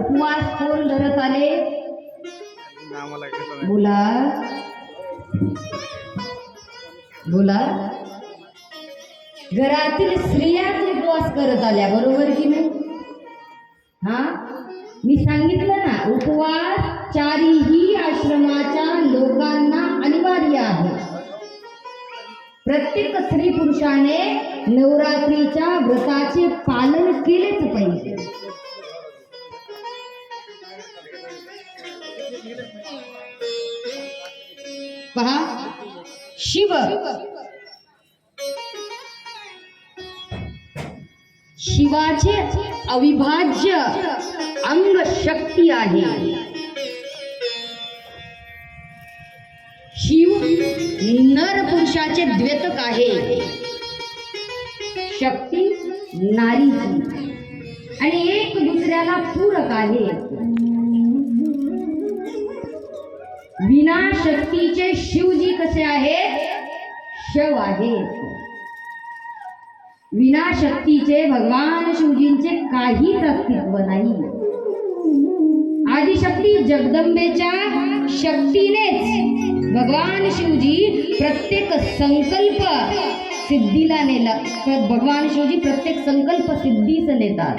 उपवास कोण धरत आले. बोला. बोला. घरातील स्त्रियाच उपवास करत आल्या बरोबर की नाही? हा? मी सांगितलं ना उपवास चारीही आश्रमाच्या लोकांना अनिवार्य आहे. प्रत्येक स्त्री पुरुषाने नवरात्रीच्या व्रताचे पालन केलेच पाहिजे. पहा. शिव. शिवाचे अविभाज्य अंग शक्ती आहे. शिव नर पुरुषाचे द्वेतक आहे. शक्ती नारीची आणि एक दुसऱ्याला पूरक आहे. विना शक्तीचे शिवजी कसे आहेत? शव आहेत. विना शक्तीचे भगवान शिवजींचे काहीच अस्तित्व नाही. आदिशक्ती जगदंबेच्या शक्तीनेच भगवान शिवजी प्रत्येक संकल्प सिद्धीला नेला भगवान शिवजी प्रत्येक संकल्प सिद्धीच नेतात.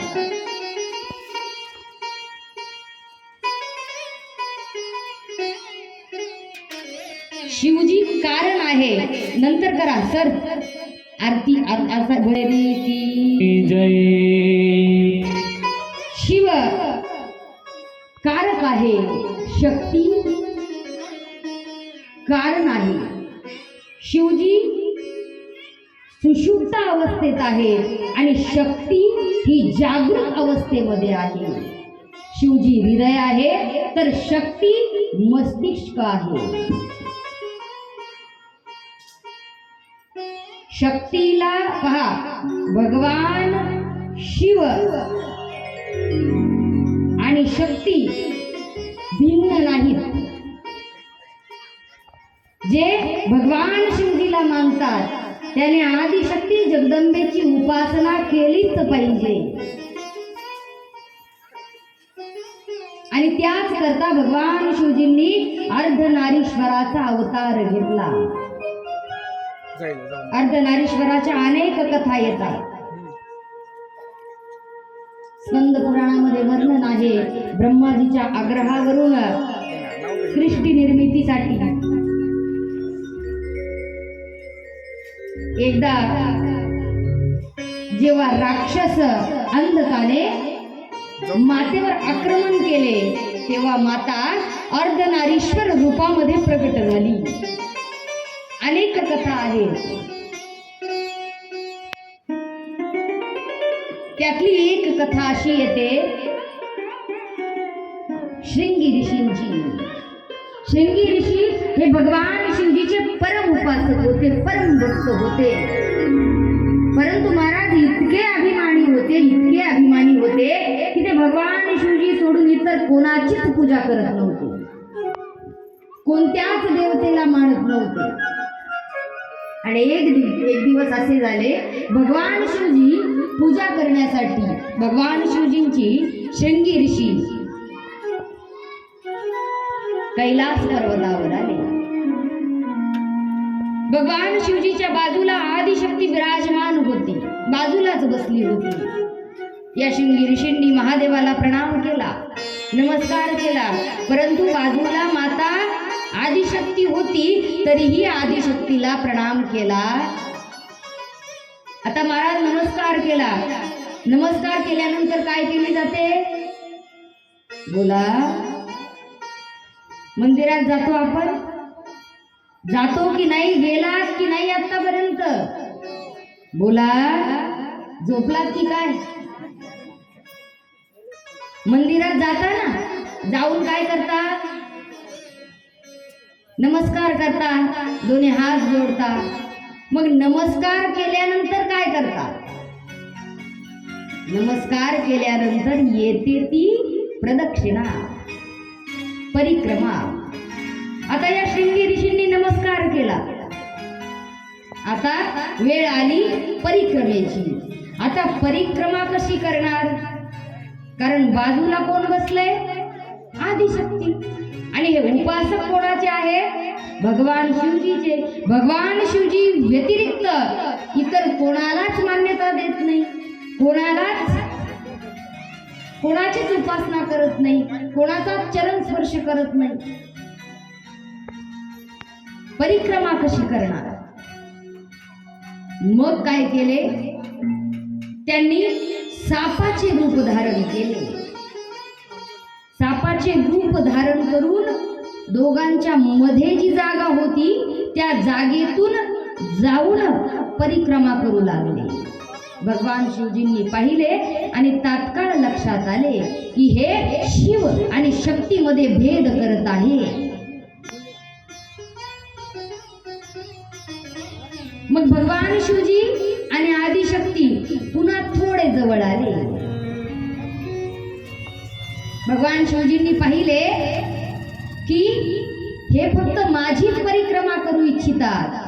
शिवजी कारण आहे. नंतर करा सर. आरती की जय. शिव कारक आहे. शक्ती कारण आहे. शिवजी सुषुप्त अवस्थेत आहे आणि शक्ती ही जागृत अवस्थेमध्ये आहे. शिवजी हृदय आहे तर शक्ती मस्तिष्क आहे. शक्तीला पहा. भगवान शिव. आणि शक्ती भिन्न नाहीत. जे भगवान शिवजीला मानतात त्याने आदिशक्ती जगदंबेची उपासना केलीच पाहिजे. आणि त्याच करता भगवान शिवजींनी अर्धनारीश्वराचा अवतार घेतला. अर्धनारीश्वराच्या अनेक कथा येतात. स्कंद पुराणामध्ये वर्णन आहे ब्रह्माजीच्या आग्रहावरून सृष्टी निर्मितीसाठी. एकदा जेव्हा राक्षस अंधकाने मातेवर आक्रमण केले तेव्हा माता अर्धनारीश्वर रूपामध्ये प्रकट झाली. अनेक कथा आहेत. त्यातली एक कथा अशी येते. श्रृंगी ऋषींची. शृंगी ऋषी हे भगवान शिवजीचे परम उपासक होते परम भक्त होते. परंतु महाराज इतके अभिमानी होते इतके अभिमानी होते की ते भगवान शिवजी सोडून इतर कोणाचीच पूजा करत नव्हते. कोणत्याच देवतेला मानत नव्हते. आणि एक दिव एक दिवस असे झाले भगवान शिवजी पूजा करण्यासाठी भगवान शिवजींची शृंगी ऋषी कैलास पर्वतावर आले. भगवान शिवजीच्या बाजूला आदिशक्ती विराजमान होती बाजूलाच बसली होती. या शृंगी ऋषींनी महादेवाला प्रणाम केला नमस्कार केला परंतु बाजूला माता आदिशक्ती होती तरीही आदिशक्तीला प्रणाम केला. आता महाराज नमस्कार केला. नमस्कार केल्यानंतर काय केली जाते? बोला. मंदिरात जातो आपण? जातो की नाही गेलात की नाही आतापर्यंत बोला. झोपलात की काय? मंदिरात जाता ना? जाऊन काय करता? नमस्कार करता दोन्ही हात जोडता. मग नमस्कार केल्यानंतर काय करता? नमस्कार केल्यानंतर येते ती प्रदक्षिणा परिक्रमा. आता या शृंगी ऋषींनी नमस्कार केला. आता वेळ आली परिक्रमेची. आता परिक्रमा कशी करणार? कारण बाजूला कोण बसलंय? आदिशक्ती आणि हे उपासक कोणाचे आहे? भगवान शिवजीचे. भगवान शिवजी व्यतिरिक्त इतर कोणालाच मान्यता देत नाही. कोणालाच कोणाचीच उपासना करत नाही. कोणाचा चरण स्पर्श करत नाही. परिक्रमा कशी करणार? मग काय केले? त्यांनी सापाचे रूप धारण केले. सापाचे रूप धारण करून दोघांच्या मध्ये जी जागा होती त्या जागेतून जाऊन परिक्रमा करू लागले. भगवान शिवजींनी पाहिले आणि तात्काळ लक्षात आले की हे शिव आणि शक्तीमध्ये भेद करत आहे. मग भगवान शिवजी आणि आदिशक्ती पुन्हा थोडे जवळ आले. भगवान शिवजींनी पाहिले की हे फक्त माझीच परिक्रमा करू इच्छितात.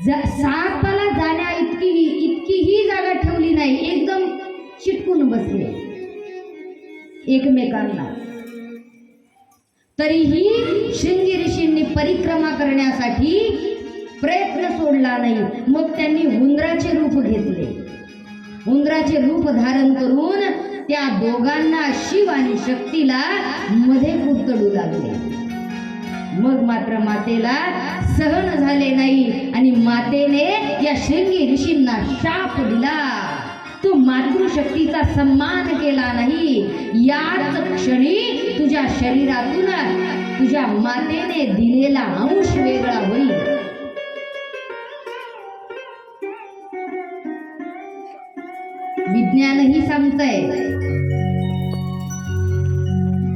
सात सापाला जाण्या इतकी इतकीही जागा ठेवली नाही एकदम चिटकून बसले. एकमेकांना. तरीही शृंगी ऋषींनी परिक्रमा करण्यासाठी प्रयत्न सोडला नाही. मग त्यांनी हुंदराचे रूप घेतले. उंदराचे रूप धारण करून त्या दोघांना शिव आणि शक्तीला मध्ये कुरतडू लागले. मग मात्र मातेला सहन झाले नाही आणि मातेने या शृंगी ऋषींना शाप दिला. तू मातृशक्तीचा सन्मान केला नाही. याच क्षणी तुझ्या शरीरातून तुझ्या मातेने दिलेला अंश वेगळा होईल. विज्ञानही सांगतंय.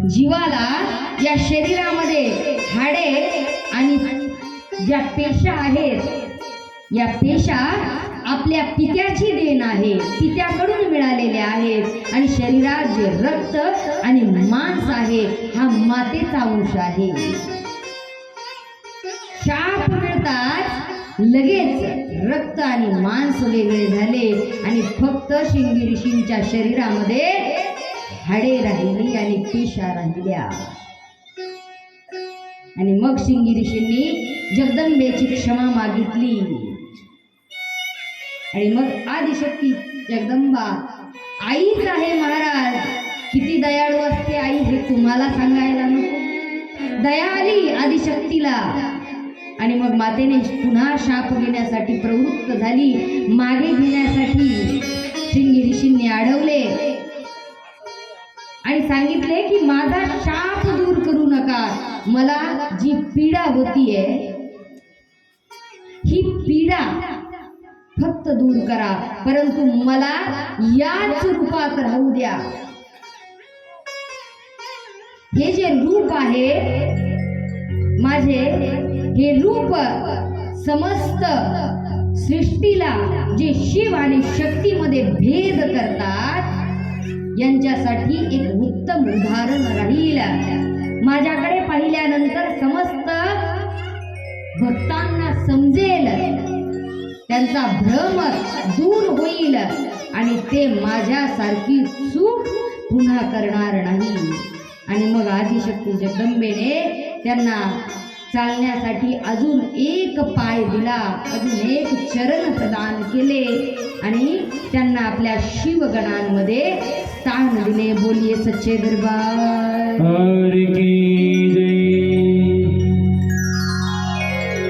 जीवाला या शरीरामध्ये हाडे आणि ज्या पेशा आहेत या पेशा आपल्या पित्याची देण आहे. पित्याकडून मिळालेल्या आहेत. आणि शरीरात जे रक्त आणि मांस आहे हा मातेचा अंश आहे. शाप मिळतात. लगेच रक्त आणि मांस वेगळे झाले आणि फक्त शिंगी ऋषींच्या शरीरामध्ये हाडे राहिली आणि पेशा राहिल्या. आणि मग शिंगी ऋषींनी जगदंबेची क्षमा मागितली. आणि मग आदिशक्ती जगदंबा आईच आहे महाराज किती दयाळू असते आई हे तुम्हाला सांगायला नको. दया आली आदिशक्तीला आणि मग मातेने पुन्हा शाप घेण्यासाठी प्रवृत्त झाली. मागे घेण्यासाठी शिंगी ऋषींनी अडवले आणि सांगितले की माझा शाप दूर करू नका. मला जी पीडा होतीये ही पीडा फक्त दूर करा. परंतु मला याच रूपात राहू द्या. हे जे रूप आहे माझे हे रूप समस्त सृष्टीला जे शिव आणि शक्तीमध्ये भेद करतात यांच्यासाठी एक उत्तम उदाहरण राहील. माझ्याकडे पाहिल्यानंतर समस्त भक्तांना समजेल. त्यांचा भ्रम दूर होईल आणि ते माझ्यासारखी चूक पुन्हा करणार नाही. आणि मग आदिशक्ती जगदंबेने त्यांना चालण्यासाठी अजून एक पाय दिला अजून एक चरण प्रदान केले आणि त्यांना आपल्या शिवगणांमध्ये स्थान दिले. बोलिये सच्चे दरबार.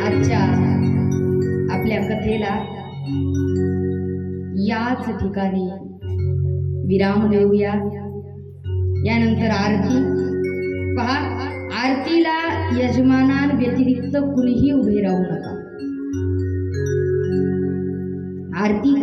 आजच्या आपल्या कथेला याच ठिकाणी विराम देऊया. यानंतर आरती. पहा आरतीला यजमानांव्यतिरिक्त कुणीही उभे राहू नका. आरती